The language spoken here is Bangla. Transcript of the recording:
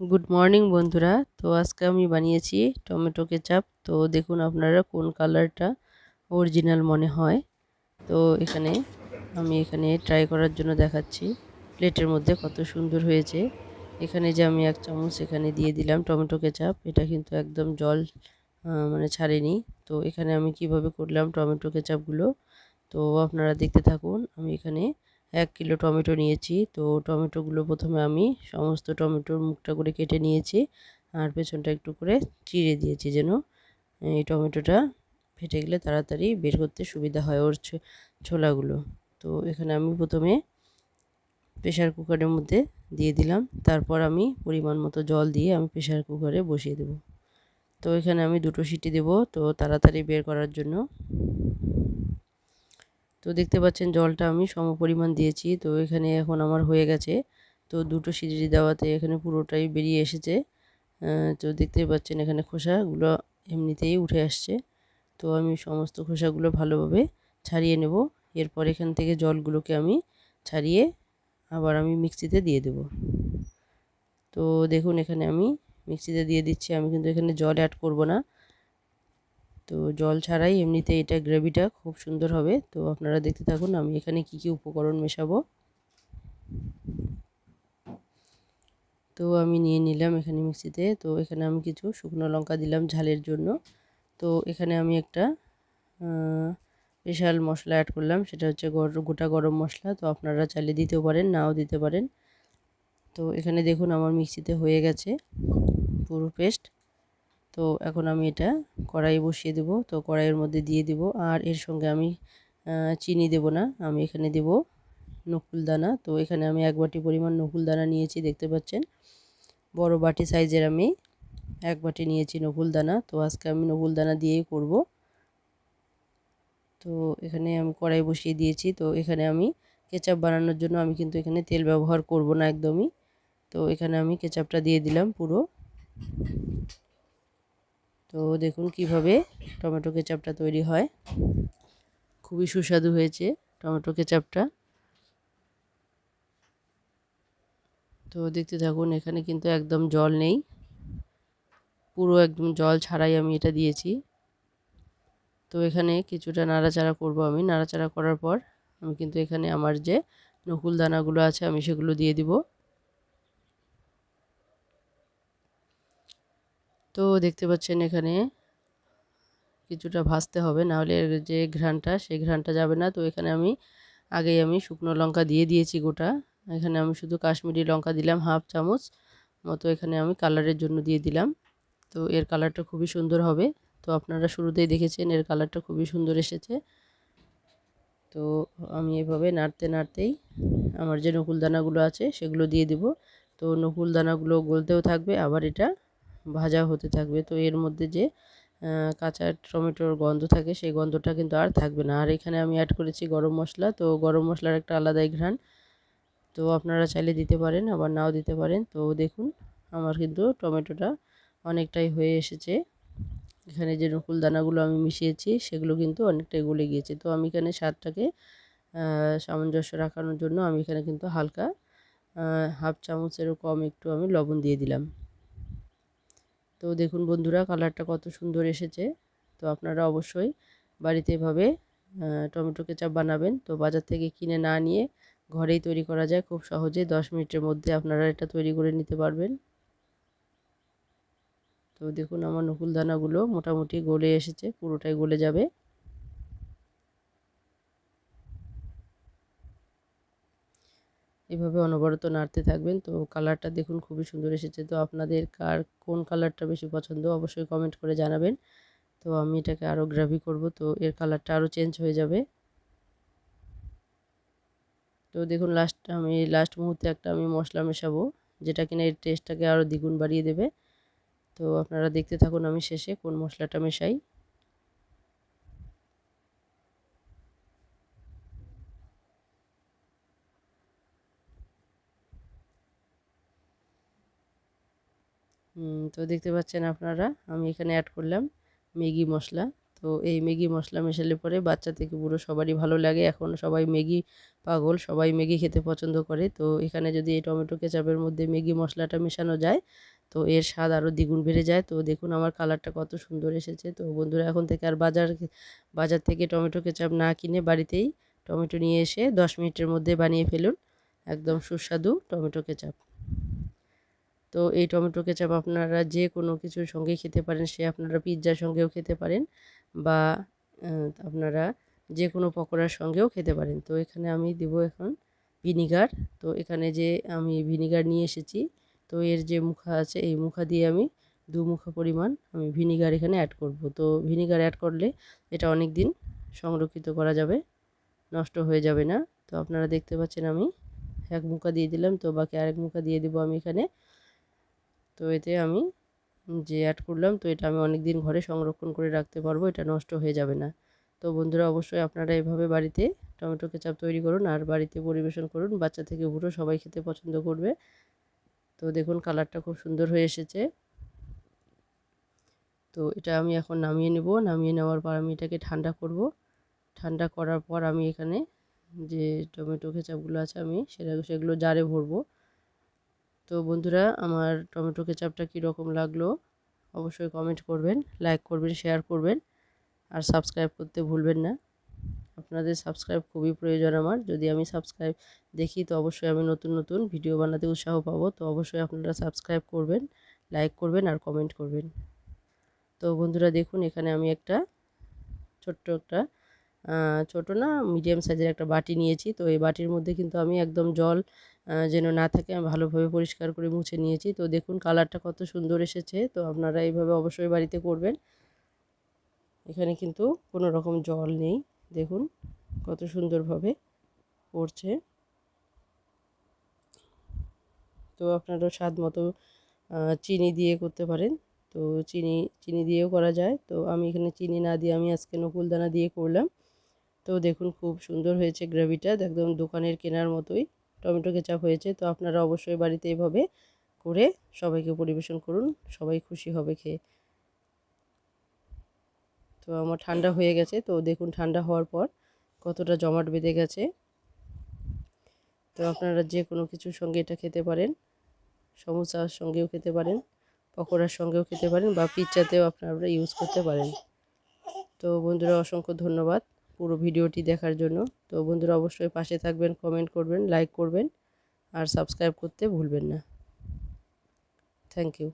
গুড মর্নিং বন্ধুরা। তো আজকে আমি বানিয়েছি টমেটো কেচাপ। তো দেখুন আপনারা কোন কালারটা অরিজিনাল মনে হয়। তো এখানে আমি এখানে ট্রাই করার জন্য দেখাচ্ছি। প্লেটের মধ্যে কত সুন্দর হয়েছে। এখানে যে আমি এক চামচ এখানে দিয়ে দিলাম টমেটো কেচাপ, এটা কিন্তু একদম জল মানে ছাড়েনি। তো এখানে আমি কীভাবে করলাম টমেটো কেচাপগুলো? তো আপনারা দেখতে থাকুন। আমি এখানে এক কিলো টমেটো নিয়েছি। তো টমেটোগুলো প্রথমে আমি সমস্ত টমেটোর মুখটা করে কেটে নিয়েছি। আর পেছনটা একটু করে চিড়ে দিয়েছি যেন এই টমেটোটা ফেটে গেলে তাড়াতাড়ি বের করতে সুবিধা হয় ওর ছোলাগুলো। তো এখানে আমি প্রথমে প্রেশার কুকারের মধ্যে দিয়ে দিলাম। তারপর আমি পরিমাণ মতো জল দিয়ে আমি প্রেশার কুকারে বসিয়ে দেব। তো এখানে আমি দুটো সিটি দেব। তো তাড়াতাড়ি বের করার জন্য তো দেখতে পাচ্ছেন জলটা আমি সম পরিমাণ দিয়েছি। তো এখানে এখন আমার হয়ে গেছে। তো দুটো সিটি দেওয়াতে এখানে পুরোটাই বেরিয়ে এসেছে। তো দেখতে পাচ্ছেন এখানে খোসাগুলো এমনিতেই উঠে আসছে। তো আমি সমস্ত খোসাগুলো ভালোভাবে ছাড়িয়ে নেব। এরপর এখান থেকে জলগুলোকে আমি ছাড়িয়ে আবার আমি মিক্সিতে দিয়ে দেব। তো দেখুন এখানে আমি মিক্সিতে দিয়ে দিচ্ছি। আমি কিন্তু এখানে জল অ্যাড করব না। তো জল ছাড়াই এমনিতে এটা গ্রেভিটা খুব সুন্দর হবে। তো আপনারা দেখতে থাকুন, আমি এখানে কি কি উপকরণ মেশাবো। তো আমি নিয়ে নিলাম এখানে মিক্সিতে। তো এখানে আমি কিছু শুকনো লঙ্কা দিলাম ঝালের জন্য। তো এখানে আমি একটা স্পেশাল মশলা অ্যাড করলাম, সেটা হচ্ছে গোটা গরম মশলা। তো আপনারা চাইলে দিতেও পারেন, নাও দিতে পারেন। তো এখানে দেখুন আমার মিক্সিতে হয়ে গেছে পুরো পেস্ট তো এখন আমি এটা কড়াই বসিয়ে দেব। তো কড়াইয়ের মধ্যে দিয়ে দেব আর এর সঙ্গে আমি চিনি দেব না। আমি এখানে দেব নকুল দানা। তো এখানে আমি এক বাটি পরিমাণ নকুল দানা নিয়েছি, দেখতে পাচ্ছেন। বড় বাটি সাইজের আমি এক বাটি নিয়েছি নকুল দানা। তো আজকে আমি নকুল দানা দিয়েই করব। তো এখানে আমি কড়াই বসিয়ে দিয়েছি। তো এখানে আমি কেচাপ বানানোর জন্য আমি কিন্তু এখানে তেল ব্যবহার করব না একদমই। তো এখানে আমি কেচাপটা দিয়ে দিলাম পুরো। তো দেখুন কীভাবে টমেটো কেচাপটা তৈরি হয়। খুবই সুস্বাদু হয়েছে টমেটো কেচাপটা। তো দেখতে থাকুন, এখানে কিন্তু একদম জল নেই। পুরো একদম জল ছাড়াই আমি এটা দিয়েছি। তো এখানে কিছুটা নাড়াচাড়া করব আমি। নাড়াচাড়া করার পর আমি কিন্তু এখানে আমার যে নকুল দানাগুলো আছে, আমি সেগুলো দিয়ে দিব। তো দেখতে পাচ্ছেন এখানে কিছুটা ভাজতে হবে নাহলে এর যে ঘ্রানটা সেই ঘ্রানটা যাবে না। তো এখানে আমি আগেই আমি শুকনো লঙ্কা দিয়ে দিয়েছি গোটা। এখানে আমি শুধু কাশ্মীরি লঙ্কা দিলাম, হাফ চামচ মতো এখানে আমি কালারের জন্য দিয়ে দিলাম। তো এর কালারটা খুবই সুন্দর হবে। তো আপনারা শুরুতেই দেখেছেন এর কালারটা খুবই সুন্দর এসেছে। তো আমি এভাবে নাড়তে নাড়তেই আমার যে নকুল দানাগুলো আছে সেগুলো দিয়ে দেব। তো নকুল দানাগুলো গলতেও থাকবে, আবার এটা ভাজা হতে থাকবে। তো এর মধ্যে যে কাঁচা টমেটোর গন্ধ থাকে, সেই গন্ধটা কিন্তু আর থাকবে না। আর এখানে আমি অ্যাড করেছি গরম মশলা। তো গরম মশলার একটা আলাদাই ঘ্রাণ। তো আপনারা চাইলে দিতে পারেন, আবার নাও দিতে পারেন। তো দেখুন, আমার কিন্তু টমেটোটা অনেকটাই হয়ে এসেছে। এখানে যে নকুল দানাগুলো আমি মিশিয়েছি, সেগুলো কিন্তু অনেকটাই গলে গিয়েছে। তো আমি এখানে স্বাদটাকে সামঞ্জস্য রাখানোর জন্য আমি এখানে কিন্তু হালকা হাফ চামচেরও কম একটু আমি লবণ দিয়ে দিলাম। তো দেখুন বন্ধুরা, কালারটা কত সুন্দর এসেছে। তো আপনারা অবশ্যই বাড়িতে এভাবে টমেটো কেচাপ বানাবেন। তো বাজার থেকে কিনে না নিয়ে ঘরেই তৈরি করা যায়। খুব সহজে দশ মিনিটের মধ্যে আপনারা এটা তৈরি করে নিতে পারবেন। তো দেখুন আমার নকুল দানাগুলো মোটামুটি গলে এসেছে, পুরোটাই গলে যাবে। এভাবে অনবরত নাড়তে থাকবেন। তো কালারটা দেখুন খুবই সুন্দর এসেছে। তো আপনাদের কার কোন কালারটা বেশি পছন্দ অবশ্যই কমেন্ট করে জানাবেন। তো আমি এটাকে আরও গ্রাভি করব। তো এর কালারটা আরও চেঞ্জ হয়ে যাবে। তো দেখুন লাস্ট আমি লাস্ট মুহূর্তে একটা আমি মশলা মেশাবো, যেটা কিনা এর টেস্টটাকে আরও দ্বিগুণ বাড়িয়ে দেবে। তো আপনারা দেখতে থাকুন আমি শেষে কোন মশলাটা মেশাই। তো দেখতে পাচ্ছেন আপনারা, আমি এখানে অ্যাড করলাম ম্যাগি মশলা। তো এই ম্যাগি মশলা মেশালে পরে বাচ্চা থেকে বুড়ো সবারই ভালো লাগে। এখন সবাই ম্যাগি পাগল, সবাই ম্যাগি খেতে পছন্দ করে। তো এখানে যদি এই টমেটো কেচাপের মধ্যে ম্যাগি মশলাটা মেশানো যায়, তো এর স্বাদ আরও দ্বিগুণ বেড়ে যায়। তো দেখুন আমার কালারটা কত সুন্দর এসেছে। তো বন্ধুরা, এখন থেকে আর বাজার বাজার থেকে টমেটো কেচাপ না কিনে বাড়িতেই টমেটো নিয়ে এসে দশ মিনিটের মধ্যে বানিয়ে ফেলুন। একদম সুস্বাদু টমেটো কেচাপ। তো এই টমেটো কেচাপ আপনারা যে কোনো কিছুর সঙ্গে খেতে পারেন, সে আপনারা পিৎজার সঙ্গেও খেতে পারেন বা আপনারা যে কোনো পকোড়ার সঙ্গেও খেতে পারেন। তো এখানে আমি দেব এখন ভিনিগার। তো এখানে যে আমি ভিনিগার নিয়ে এসেছি, তো এর যে মুখা আছে, এই মুখা দিয়ে আমি দু মুখা পরিমাণ আমি ভিনিগার এখানে অ্যাড করব। তো ভিনিগার অ্যাড করলে এটা অনেক দিন সংরক্ষিত করা যাবে, নষ্ট হয়ে যাবে না। তো আপনারা দেখতে পাচ্ছেন আমি এক মুখা দিয়ে দিলাম। তো বাকি আরেক মুখা দিয়ে দেবো আমি এখানে তো এতে আমি যে অ্যাড করলাম, তো এটা আমি অনেক দিন ঘরে সংরক্ষণ করে রাখতে পারব, এটা নষ্ট হয়ে যাবে না। তো বন্ধুরা, অবশ্যই আপনারা এভাবে বাড়িতে টমেটো কেচাপ তৈরি করুন আর বাড়িতে পরিবেশন করুন। বাচ্চা থেকে বুড়ো সবাই খেতে পছন্দ করবে। তো দেখুন, কালারটা খুব সুন্দর হয়ে এসেছে। তো এটা আমি এখন নামিয়ে নেব। নামিয়ে নেওয়ার পর আমি এটাকে ঠান্ডা করব। ঠান্ডা করার পর আমি এখানে যে টমেটো কেচাপগুলো আছে, আমি সেটা, সেগুলো জারে ভরবো। তো বন্ধুরা, আমার টমেটো কেচাপটা কীরকম লাগল অবশ্যই কমেন্ট করবেন লাইক করবেন শেয়ার করবেন আর সাবস্ক্রাইব করতে ভুলবেন না। আপনাদের সাবস্ক্রাইব খুবই প্রয়োজন আমার। যদি আমি সাবস্ক্রাইব দেখি, তো অবশ্যই আমি নতুন নতুন ভিডিও বানাতে উৎসাহ পাবো। তো অবশ্যই আপনারা সাবস্ক্রাইব করবেন লাইক করবেন আর কমেন্ট করবেন। তো বন্ধুরা, দেখুন, এখানে আমি একটা ছোট্ট একটা ছোট না মিডিয়াম সাইজের একটা বাটি নিয়েছি। তো এই বাটির মধ্যে কিন্তু আমি একদম জল যেন না থাকে, আমি ভালোভাবে পরিষ্কার করে মুছে নিয়েছি। তো দেখুন, কালারটা কত সুন্দর এসেছে। তো আপনারা এইভাবে অবশ্যই বাড়িতে করবেন। এখানে কিন্তু কোনো রকম জল নেই। দেখুন, কত সুন্দরভাবে পড়ছে। তো আপনারা স্বাদ মতো চিনি দিয়ে করতে পারেন। তো চিনি চিনি দিয়েও করা যায়। তো আমি এখানে চিনি না দিয়ে আমি আজকে নকুলদানা দিয়ে করলাম। তো দেখুন, খুব সুন্দর হয়েছে গ্রেভিটা। একদম দোকানের কেনার মতোই। টমেটো কেচাপ হয়েছে, তো আপনারা অবশ্যই বাড়িতে এভাবে করে সবাইকে পরিবেশন করুন, সবাই খুশি হবে খেয়ে। তো আমার ঠান্ডা হয়ে গেছে, তো দেখুন ঠান্ডা হওয়ার পর কতটা জমাট বেঁধে গেছে। তো আপনারা যে কোনো কিছুর সঙ্গে এটা খেতে পারেন, সমোসার সঙ্গেও খেতে পারেন, পকোড়ার সঙ্গেও খেতে পারেন বা পিৎজাতেও আপনারা ইউজ করতে পারেন। তো বন্ধুরা, অসংখ্য ধন্যবাদ। পুরো ভিডিওটি দেখার জন্য। তো বন্ধুরা অবশ্যই পাশে থাকবেন কমেন্ট করবেন লাইক করবেন আর সাবস্ক্রাইব করতে ভুলবেন না। Thank you